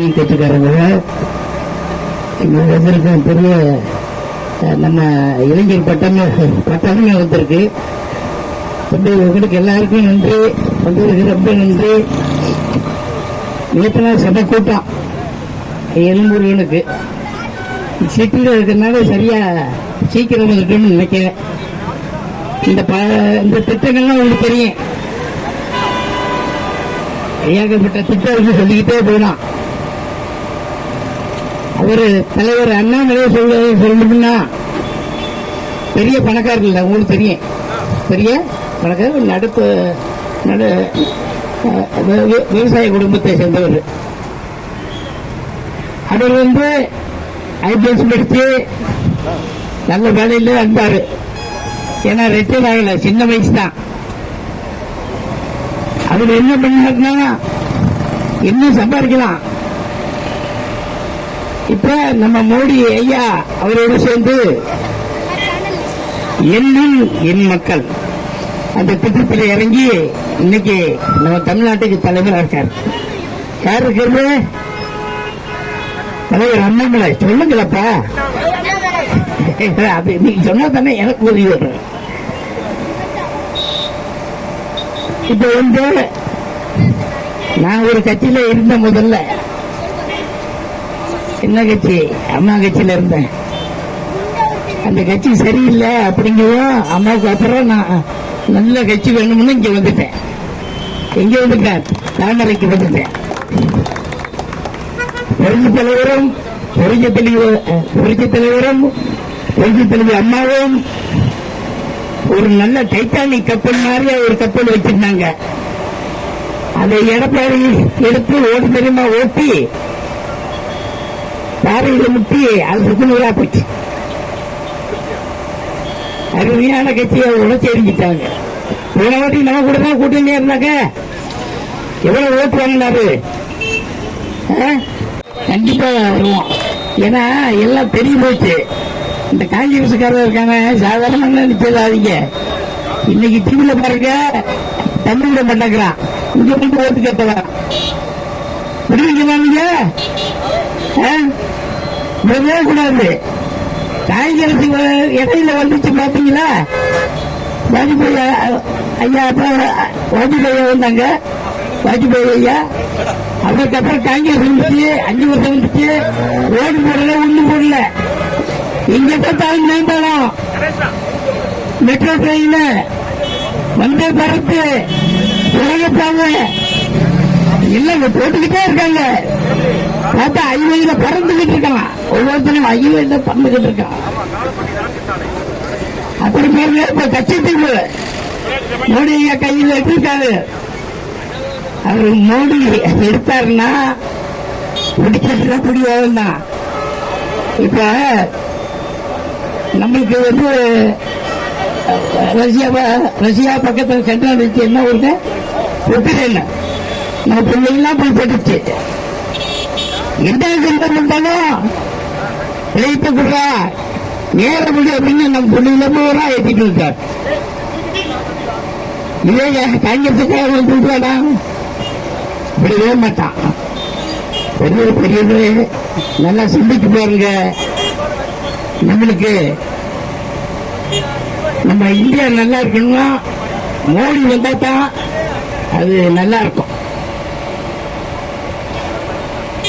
Engineering கற்றுக்காரங்க இங்க வந்திருக்க பெரிய நம்ம இளைஞர் பட்டம் பட்டமே வந்திருக்கு. உங்களுக்கு எல்லாருக்கும் நன்றி. வந்ததுக்கு ரொம்ப நன்றி. நேற்று நாள் கூட்டம். எழும்பூர்களுக்கு சிட்டியில் இருக்கிறதுனால சரியா சீக்கிரம் வந்துட்டோம்னு நினைக்கிறேன். இந்த ப இந்த திட்டங்கள்லாம் உங்களுக்கு தெரியும். ஏகப்பட்ட திட்டம் இருக்கு சொல்லிக்கிட்டே போயிடலாம் ஒரு தலைவர் அண்ணாமலையை சொல்ல சொல்லணும்னா பெரிய பணக்காரர் இல்லை உங்களுக்கு தெரியும். பெரிய பணக்காரர் நடப்பு நட விவசாய குடும்பத்தை சேர்ந்தவர். அவர் வந்து ஐபிஎஸ் படித்து நல்ல வேலையில் வந்தார். ஏன்னா ரிட்டையர் ஆகல சின்ன வயசு தான் அவர் என்ன பண்ணாருன்னா இன்னும் சம்பாதிக்கலாம். இப்ப நம்ம மோடி ஐயா அவரோட சேர்ந்து எண்ணும் என் மக்கள் அந்த திட்டத்தில் இறங்கி இன்னைக்கு நம்ம தமிழ்நாட்டுக்கு தலைவராக இருக்கார் யார் இருக்கிறது தலைவர் அண்ணாமலை. சொல்லுங்களப்பா. அது நீங்க சொன்னா தானே எனக்கு உதவி வரும். இப்ப வந்து நான் ஒரு கட்சியில இருந்த முதல்ல என்ன கட்சி அம்மா கட்சியில இருந்தேன். அந்த கட்சி சரியில்லை அப்படிங்கவும் அம்மாவுக்கு அப்புறம் நான் நல்ல கட்சி வேணும்னு இங்க வந்துட்டேன். எங்க வந்துட்டேன். தாமரைக்கு வந்துட்டேன். புரட்சி தலைவரும் புரட்சி தலைவர் புரட்சி தலைவரும் புரட்சி தலைவர் அம்மாவும் ஒரு நல்ல டைட்டானிக் கப்பல் மாதிரி ஒரு கப்பல் வச்சிருந்தாங்க. அதை எடப்பாடி எடுத்து ஓட்டு தெரியுமா ஓட்டி பாறையில முட்டி அது சுக்குநூறா போச்சு. அருமையான கட்சியை உழைச்சி எரிஞ்சிட்டாங்க போன வாட்டி நம்ம கூட தான் கூட்டணி இருந்தாங்க. எவ்வளவு ஓட்டு வாங்கினாரு? ஆ? கண்டிப்பா வருவோம். ஏன்னா எல்லாம் தெரிய போச்சு. இந்த காங்கிரஸ்காரர் இருக்காங்க சாதாரண நிச்சயதாதீங்க இன்னைக்கு டிவியில பாருங்க தமிழ்ல பண்ணக்கிறான் இங்க வந்து ஓட்டு கேட்டவன். விடுவீங்களா நீங்க? ஆ? விடவே கூடாது காங்கிரஸ் இடையில வந்துச்சு பாத்தீங்களா? வாஜ்பாய் ஐயா அப்புறம் வாஜ்பாய் வந்தாங்க. வாஜ்பாய் ஐயா. அதுக்கப்புறம் காங்கிரஸ் வந்துச்சு அஞ்சு வருஷம் வந்துச்சு. ஓடு போடல ஒண்ணு போடல. இங்க பார்த்தாலும் மேம்பாலம். Metro train. வந்தே பரத்து உலகப்பாவை இல்ல போட்டுக்கிட்டே இருக்காங்க. பார்த்தா ஐவேல பறந்துகிட்டு இருக்கான். ஒவ்வொருத்தரும் ஐவேல பறந்துகிட்டு இருக்கான். அப்படி பாருங்க இப்ப கட்சத்துக்கு மோடி ஐயா கையில் எடுத்திருக்காரு அவர் மோடி எடுத்தாருன்னா பிடிக்கிறதுனா பிடிவாதம் தான் இப்ப நம்மளுக்கு வந்து ரஷ்யா ரஷ்யா பக்கத்துல சென்ட்ரல் வச்சு என்ன ஒரு உக்ரைன். நம்ம பிள்ளைங்களாம் போய் போட்டுச்சு எந்த சண்டை பண்ணாலும் பிழைத்து கொடுறா. நேர முடி அப்படின்னு நம்ம பிள்ளைங்கள பூரா ஏற்றிட்டு இருக்கார். இதே காங்கிரஸுக்காக வந்துட்டானா விடவே மாட்டான். பெரிய பெரியது நல்லா சிந்திச்சு பாருங்க. நம்மளுக்கு நம்ம இந்தியா நல்லா இருக்கணும்னா மோடி வந்தா தான் அது நல்லா இருக்கும்.